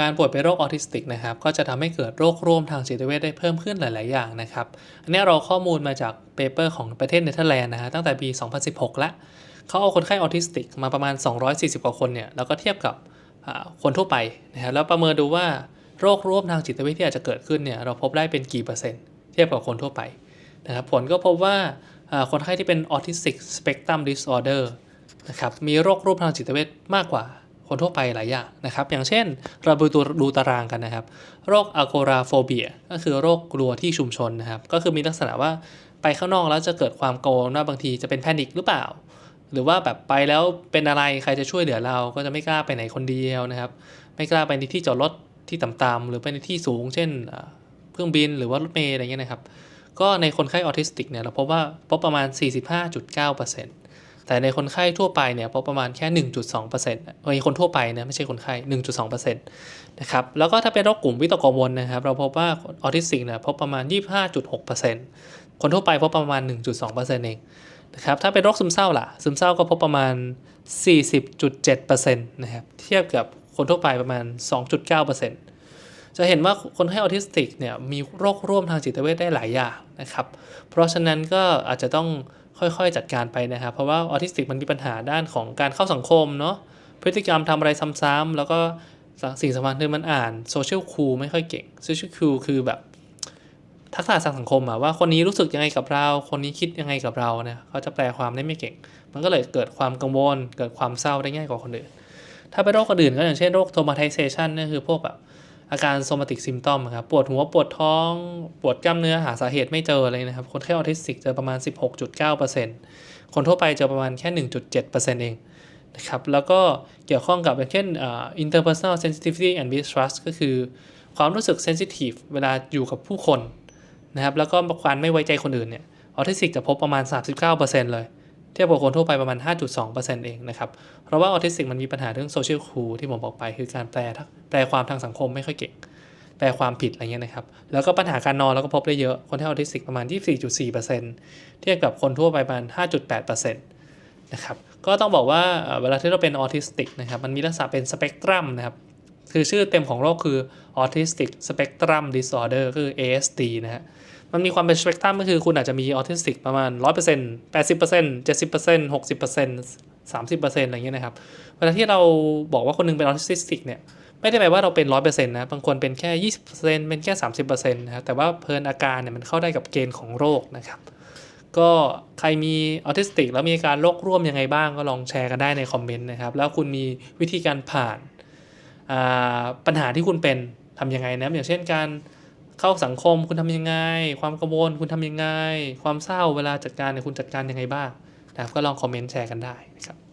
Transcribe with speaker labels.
Speaker 1: การป่วยเป็นโรคออทิสติกนะครับก็จะทำให้เกิดโรคร่วมทางจิตเวชได้เพิ่มขึ้นหลาย ๆ อย่างนะครับ อันนี้เราข้อมูลมาจากเปเปอร์ของประเทศเนเธอร์แลนด์นะฮะตั้งแต่ปี 2016ล้วเขาเอาคนไข้ออทิสติกมาประมาณ 240 กว่าคนเนี่ยแล้วก็เทียบกับคนทั่วไปนะฮะแล้วประเมินดูว่าโรคร่วมทางจิตเวชที่อาจจะเกิดขึ้นเนี่ยเราพบได้เป็นกี่เปอร์เซ็นต์เทียบกับคนทั่วไปนะครับผลก็พบว่าอ่าคนไข้ที่เป็นออทิสติกสเปกตรัมดิสออเดอร์นะครับมีโรคร่วมทางจิตเวชมากกว่า คนทั่วไปหลายอย่างนะครับ อย่างเช่น เราดูตัวดูตารางกันนะครับ โรคอะโกราโฟเบียก็คือโรคกลัวที่ชุมชนนะครับ ก็คือมีลักษณะว่าไปข้างนอกแล้วจะเกิดความกลัวว่าบางทีจะเป็นแพนิคหรือเปล่า หรือว่าแบบไปแล้วเป็นอะไรใครจะช่วยเหลือเราก็จะไม่กล้าไปไหนคนเดียวนะครับ ไม่กล้าไปในที่จอดรถที่ต่ำๆหรือไปในที่สูง เช่นเครื่องบินหรือว่ารถเมล์อะไรเงี้ยนะครับ ก็ในคนไข้ออทิสติกเนี่ยเราพบว่าพบประมาณ 45.9% แต่ในคนไข้ทั่วไปเนี่ยพบประมาณแค่ 1.2%เอ้ยคนทั่วไปนะไม่ใช่คนไข้ 1.2%นะครับแล้วก็ถ้าเป็นโรคกลุ่มวิตกกังวลนะครับ เราพบว่าออทิสติกเนี่ยพบประมาณ 25.6%คนทั่วไปพบประมาณ 1.2%เองนะครับถ้าเป็นโรคซึมเศร้าล่ะ ซึมเศร้าก็พบประมาณ 40.7%นะครับเทียบกับคนทั่วไปประมาณ 2.9%จะเห็นว่าคนไข้ออทิสติกเนี่ยมีโรคร่วมทางจิตเวชได้หลายอย่างนะครับ เพราะฉะนั้นก็อาจจะต้อง ค่อยๆ จัดการไปนะครับ เพราะว่าออทิสติกมันมีปัญหาด้านของการเข้าสังคมเนาะพฤติกรรมทำอะไรซ้ำๆแล้วก็สิ่งสำคัญคือมันอ่านโซเชียลคูไม่ค่อยเก่งโซเชียลคูคือแบบทักษะทางสังคมอะว่าคนนี้รู้สึกยังไงกับเรา คนนี้คิดยังไงกับเราเนี่ยเขาจะแปลความได้ไม่เก่ง มันก็เลยเกิดความกังวล เกิดความเศร้าได้ง่ายกว่าคนอื่น ถ้าเป็นโรคอื่นก็อย่างเช่นโรคโทมาไทเซชันนี่คือพวกแบบ อาการโซมาติกซิมตอมครับปวดหัวปวดท้อง ปวดกล้ามเนื้อหาสาเหตุไม่เจออะไรนะครับ คนไข้ออทิสติกเจอประมาณ 16.9%คนทั่วไปเจอประมาณแค่ 1.7%เองนะครับแล้วก็เกี่ยวข้องกับอย่างเช่นอ่า interpersonal sensitivity and mistrust ก็คือความรู้สึก sensitive เวลาอยู่กับผู้คนนะครับแล้วก็ความไม่ไว้ใจคนอื่นเนี่ยออทิสติกจะพบประมาณ 39%เลย เทียบกับคนทั่วไปประมาณ 5.2%เองนะครับ เพราะว่าออทิสติกมันมีปัญหาเรื่องโซเชียลคูที่ผมบอกไป คือการแปลแปลความทางสังคมไม่ค่อยเก่ง แปลความผิดอะไรเงี้ยนะครับ แล้วก็ปัญหาการนอนเราก็พบได้เยอะ คนที่ออทิสติกประมาณ 24.4%เทียบกับคนทั่วไปประมาณ 5.8%นะครับ ก็ต้องบอกว่าเวลาที่เราเป็นออทิสติกนะครับ มันมีลักษณะเป็นสเปกตรัมนะครับ คือชื่อเต็มของโรคคือ Autistic Spectrum Disorder ก็คือ ASD นะฮะ มันมีความเป็นสเปกตรัมก็คือคุณอาจจะมีออทิสติกประมาณ 100% 80% 70% 60% 30%อะไรเงี้ยนะครับ เวลาที่เราบอกว่าคนหนึงเป็นออทิสติกเนี่ย ไม่ได้แปลว่าเราเป็น 100%นะ บางคนเป็นแค่ 20%เป็นแค่ 30%นะครับ แต่ว่าเพลินอาการเนี่ยมันเข้าได้กับเกณฑ์ของโรคนะครับ ก็ใครมีออทิสติกแล้วมีอาการโรคร่วมยังไงบ้างก็ลองแชร์กันได้ในคอมเมนต์นะครับ แล้วคุณมีวิธีการผ่านปัญหาที่คุณเป็นทำยังไงนะ อย่างเช่นการ เข้าสังคมคุณทำยังไง ความกังวลคุณทำยังไง ความเศร้าเวลาจัดการเนี่ยคุณจัดการยังไงบ้างนะครับก็ลองคอมเมนต์แชร์กันได้นะครับ